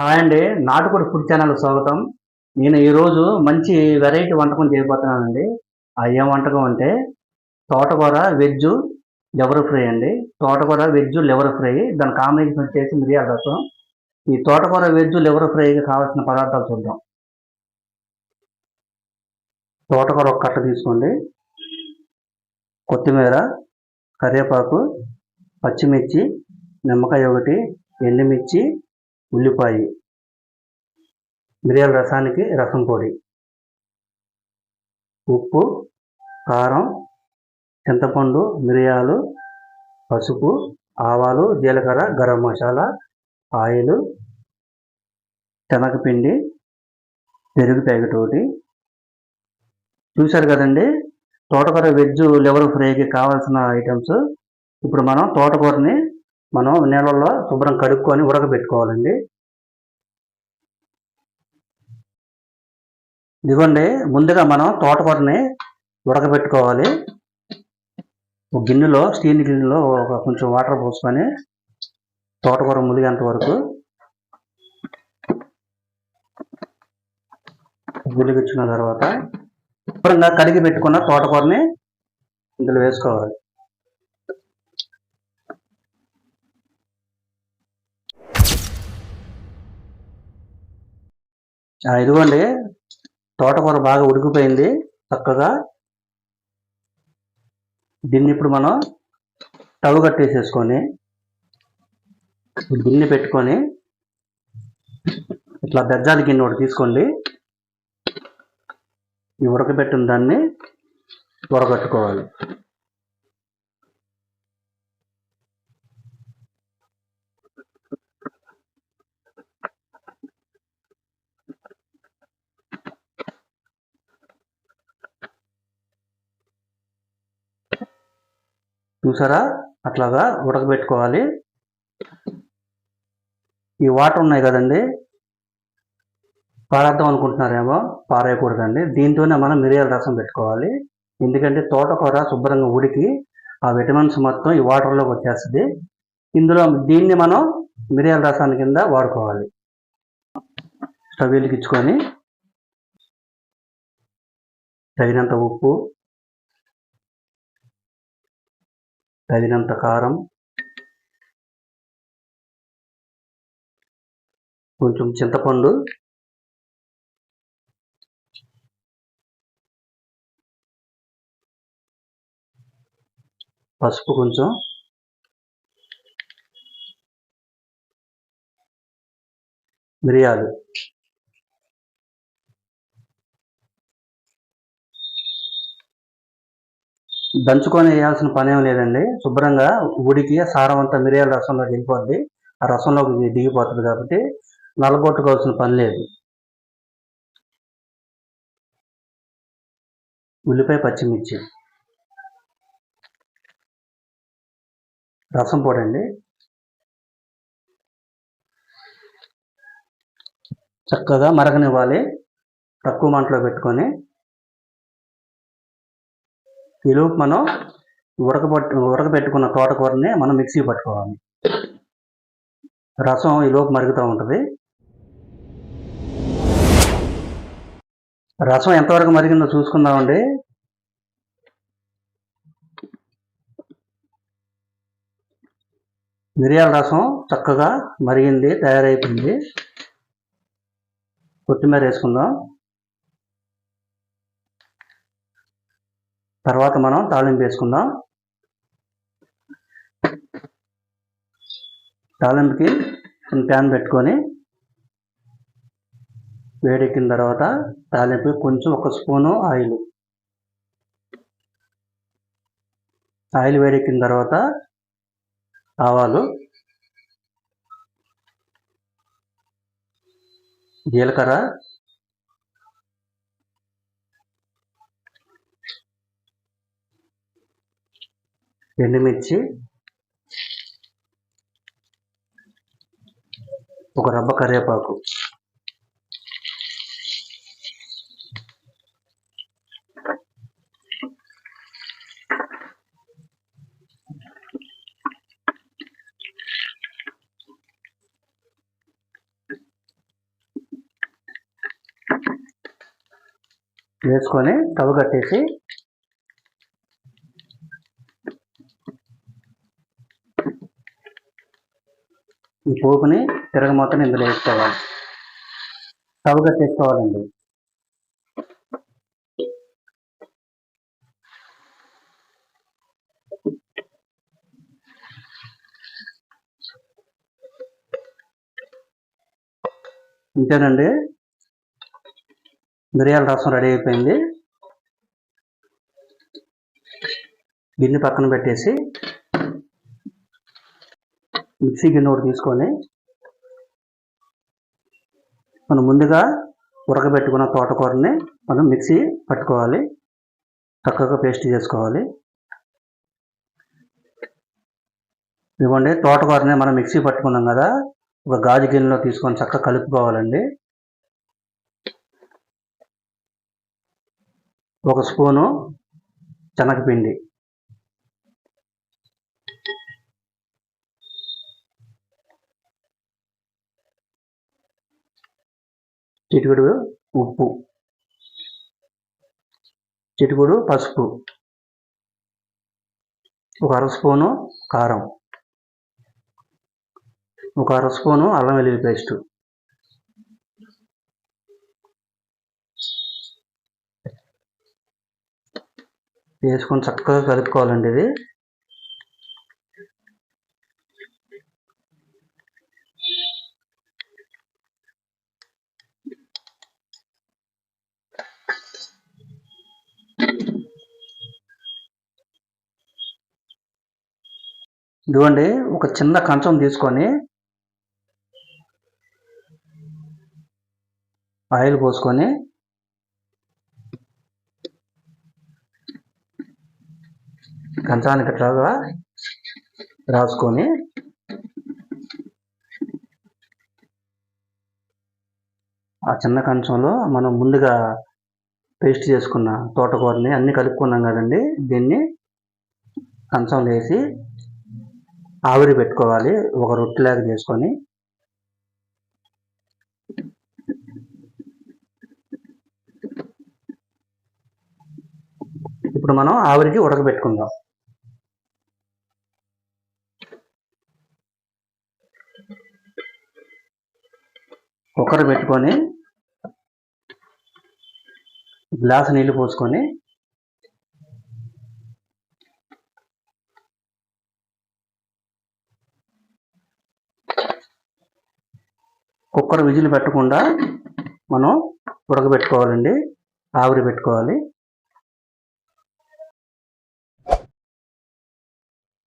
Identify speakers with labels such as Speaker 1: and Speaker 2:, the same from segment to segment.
Speaker 1: Hi అండి నాటుకోడి food channel స్వాగతం. నేను ఈరోజు మంచి వెరైటీ వంటకం చేయబోతున్నానండి. ఏం వంటకం అంటే తోటకూర వెజ్ లివర్ ఫ్రై అండి. తోటకూర వెజ్ లివర్ ఫ్రై? దాని కాంబినేషన్ వచ్చేసి మిరియాల రసం ఈ తోటకూర వెజ్ లివర్ ఫ్రైకి కావాల్సిన పదార్థాలు చూద్దాం. తోటకూర ఒక కట్ట తీసుకోండి. కొత్తిమీర కరివేపాకు పచ్చిమిర్చి నిమ్మకాయ ఒకటి ఎండుమిర్చి ఉల్లిపాయ మిరియాల రసానికి రసం పొడి ఉప్పు కారం చింతపండు మిరియాలు పసుపు ఆవాలు జీలకర్ర గరం మసాలా ఆయిల్ శనగపిండి పెరుగు ప్యాకెట్ ఒకటి. చూశారు కదండి తోటకూర వెజ్ లివర్ ఫ్రైకి కావాల్సిన ఐటమ్స్. ఇప్పుడు మనం తోటకూరని మనం నీళ్ళల్లో శుభ్రం కడుక్కొని ఉడకబెట్టుకోవాలండి. ఇదిగోండి ముందుగా మనం తోటకూరని ఉడకబెట్టుకోవాలి. ఒక గిన్నెలో స్టీల్ గిన్నెలో ఒక కొంచెం వాటర్ పోసుకొని తోటకూర ములిగేంత వరకు ములిగించిన తర్వాత శుభ్రంగా కడిగి పెట్టుకున్న తోటకూరని ఇందులో వేసుకోవాలి. ఇదిగోండి తోటకూర బాగా ఉడికిపోయింది చక్కగా. దీన్ని ఇప్పుడు మనం టవ్ కట్టేసేసుకొని గిన్నె పెట్టుకొని ఇట్లా బెజ్జాల గిన్నె ఒకటి తీసుకోండి. ఈ ఉడకబెట్టిన దాన్ని ఉడకట్టుకోవాలి చూసారా? అట్లాగా ఉడకబెట్టుకోవాలి. ఈ వాటర్ ఉన్నాయి కదండి. పారేద్దాం అనుకుంటున్నారేమో పారేయకూడదండి. దీంతోనే మనం మిరియాల రసం పెట్టుకోవాలి. ఎందుకంటే తోటకూర శుభ్రంగా ఉడికి ఆ విటమిన్స్ మొత్తం ఈ వాటర్లోకి వచ్చేస్తుంది. ఇందులో దీన్ని మనం మిరియాల రసాన్ని కింద వాడుకోవాలి. స్టవ్ వెలిగించుకొని తగినంత ఉప్పు తగినంత కారం కొంచెం చింతపండు పసుపు కొంచెం మిరియాలు. దంచుకొని వేయాల్సిన పని ఏం లేదండి. శుభ్రంగా ఉడికి ఆ సారం అంతా మిరియాల రసంలో దిగిపోద్ది. ఆ రసంలో దిగిపోతుంది కాబట్టి నలగొట్టుకోవాల్సిన పని లేదు. ఉల్లిపాయ పచ్చిమిర్చి. రసం పొడండి. చక్కగా మరగనివ్వాలి. తక్కువ మంటలో పెట్టుకొని ఈలోపు మనం ఉడకబెట్టు ఉడకబెట్టుకున్న తోటకూరని మనం మిక్సీ పట్టుకోవాలి. రసం ఈలోపు మరుగుతూ ఉంటుంది. రసం ఎంతవరకు మరిగిందో చూసుకుందామండి మిరియాల రసం చక్కగా మరిగింది తయారైపోయింది. కొత్తిమీర వేసుకుందాం. తర్వాత మనం తాలింపు వేసుకుందాం. తాలింపుకి కొన్ని ప్యాన్ పెట్టుకొని వేడెక్కిన తర్వాత తాలింపు కొంచెం ఒక స్పూను ఆయిల్. ఆయిల్ వేడెక్కిన తర్వాత ఆవాలు జీలకర్ర ఎండుమిర్చి ఒక రబ్బ కరివేపాకు. వేసుకొని తవ కట్టేసి పోపుని తిరగమొత్తం ఇందులో వేసుకోవాలి. స్టవ్ చేసుకోవాలండి. అంతేనండి మిరియాల రసం రెడీ అయిపోయింది. గిన్నె పక్కన పెట్టేసి మిక్సీ గిన్నె ఒకటి తీసుకొని మనం ముందుగా ఉడకబెట్టుకున్న తోటకూరని మనం మిక్సీ పట్టుకోవాలి. చక్కగా పేస్ట్ చేసుకోవాలి. ఇవ్వండి తోటకూరని మనం మిక్సీ పట్టుకున్నాం కదా ఒక గాజు గిన్నెలో తీసుకొని చక్కగా కలుపుకోవాలండి. ఒక స్పూను శనగపిండి చిటికుడు ఉప్పు. చిటికుడు పసుపు. ఒక అర స్పూను కారం. ఒక అర స్పూను అల్లం వెల్లుల్లి పేస్ట్. వేసుకొని చక్కగా కలుపుకోవాలండి ఇది. ఇదిగోండి ఒక చిన్న కంచం తీసుకొని ఆయిల్ పోసుకొని కంచానికి ఇట్లాగా రాసుకొని ఆ చిన్న కంచంలో మనం ముందుగా పేస్ట్ చేసుకున్న తోటకూరని అన్నీ కలుపుకున్నాం కదండి. దీన్ని కంచంలో వేసి ఆవిరి పెట్టుకోవాలి ఒక రొట్టెలాగా చేసుకొని. ఇప్పుడు మనం ఆవిరికి ఉడకబెట్టుకుందాం. కుక్కర్ పెట్టుకొని గ్లాస్ నీళ్ళు పోసుకొని కుక్కర్ విజిల్ పెట్టకుండా మనం ఉడకబెట్టుకోవాలండి. ఆవిరి పెట్టుకోవాలి.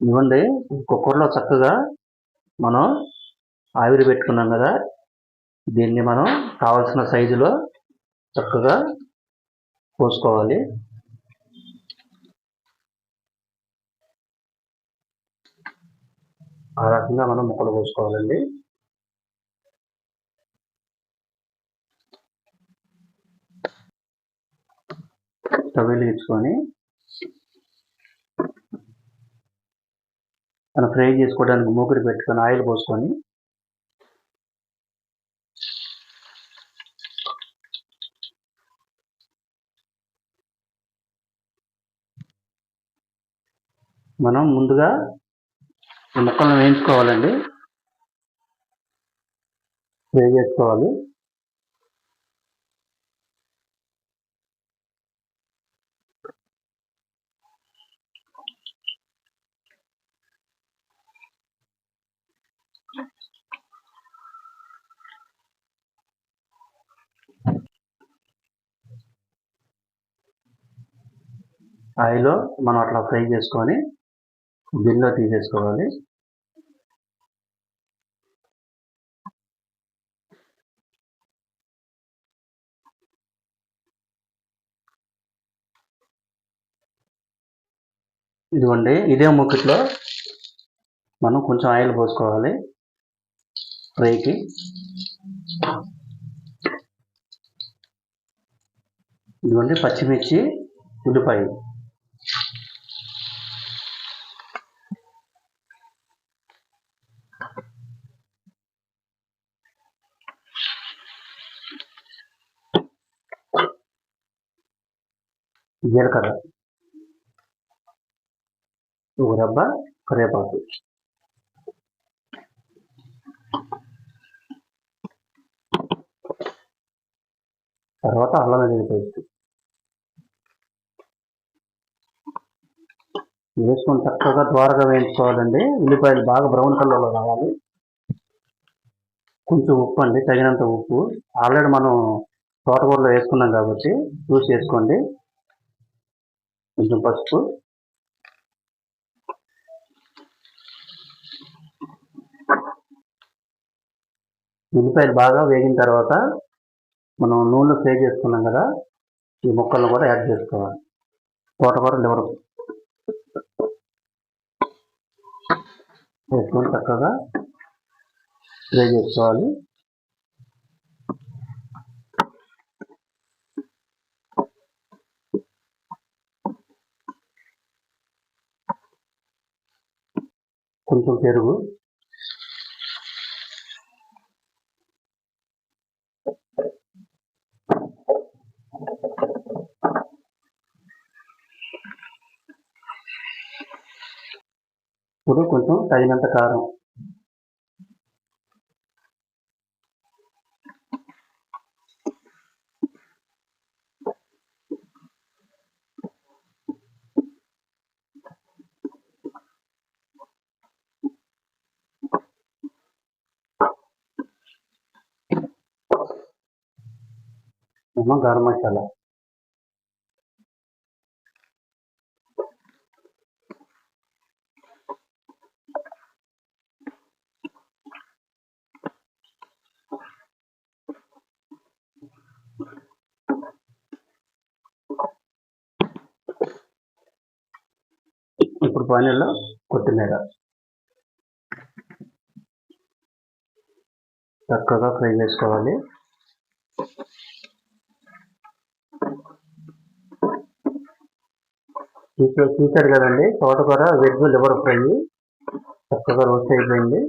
Speaker 1: ఇవ్వండి కుక్కర్లో చక్కగా మనం ఆవిరి పెట్టుకున్నాం కదా. దీన్ని మనం కావాల్సిన సైజులో చక్కగా పోసుకోవాలి. ఆ రకంగా మనం ముక్కలు పోసుకోవాలండి. స్టవ్ వెలిగించుకొని మనం ఫ్రై చేసుకోవడానికి మూకుడు పెట్టుకొని ఆయిల్ పోసుకొని మనం ముందుగా ముక్కలను వేయించుకోవాలండి. ఫ్రై చేసుకోవాలి. ఆయిల్లో మనం అట్లా ఫ్రై చేసుకొని గిన్నెలో తీసేసుకోవాలి. ఇదిగోండి ఇదే ముక్కట్లో మనం కొంచెం ఆయిల్ పోసుకోవాలి ఫ్రైకి. ఇదిగోండి పచ్చిమిర్చి ఉల్లిపాయ. జీలకర్ర ఒక రబ్బ కరివేపాకు. తర్వాత అల్లం వెల్లుల్లి పేస్ట్. వేసుకొని చక్కగా ద్వారగా వేయించుకోవాలండి. ఉల్లిపాయలు బాగా బ్రౌన్ కలర్లో రావాలి. కొంచెం ఉప్పు అండి తగినంత ఉప్పు. ఆల్రెడీ మనం తోటకూరలో వేసుకున్నాం కాబట్టి చూసి వేసుకోండి కొంచెం పసుపు. ఉల్లిపాయలు బాగా వేగిన తర్వాత మనం నూనెలో ఫ్రై చేసుకున్నాం కదా ఈ ముక్కలను కూడా యాడ్ చేసుకోవాలి. తోటకూర లివర్ వేసుకొని చక్కగా ఫ్రై చేసుకోవాలి. కొంచెం పెరుగు. ఇప్పుడు కొంచెం తగినంత కారం. ఏమో గరం మసాలా. ఇప్పుడు పైనలో కొత్తిమీర. చక్కగా ఫ్రై చేసుకోవాలి. చూసా చూశారు కదండి. తోటకూర వెజ్ లివర్ ఫ్రై. చక్కగా రోస్ట్ అయిపోయింది.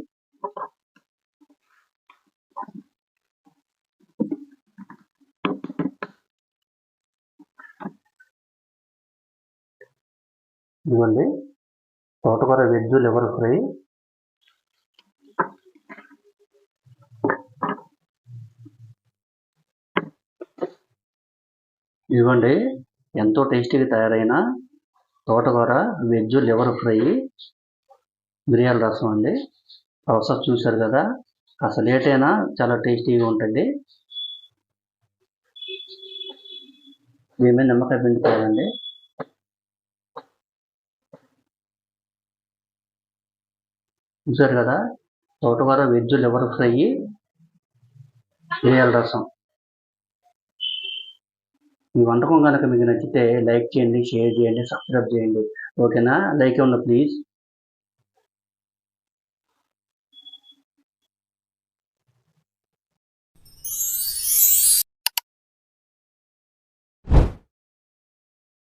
Speaker 1: ఇదిగోండి. తోటకూర వెజ్ లివర్ ఫ్రై. ఇదిగోండి. ఎంతో టేస్టీగా తయారైన తోటకూర వెజ్ లివర్ ఫ్రై మిరియాల రసం అండి. ప్రాసెస్ చూశారు కదా? అసలు లేట్ అయినా చాలా టేస్టీగా ఉంటుంది. దీని నిమ్మకాయ నిమ్మకాయ పిండుకోవాలండి చూశారు కదా? తోటకూర వెజ్ లివర్ ఫ్రై మిరియాల రసం. ఈ వంటకం కనుక మీకు నచ్చితే లైక్ చేయండి షేర్ చేయండి సబ్స్క్రైబ్ చేయండి. ఓకేనా? లైక్ ఉన్న ప్లీజ్?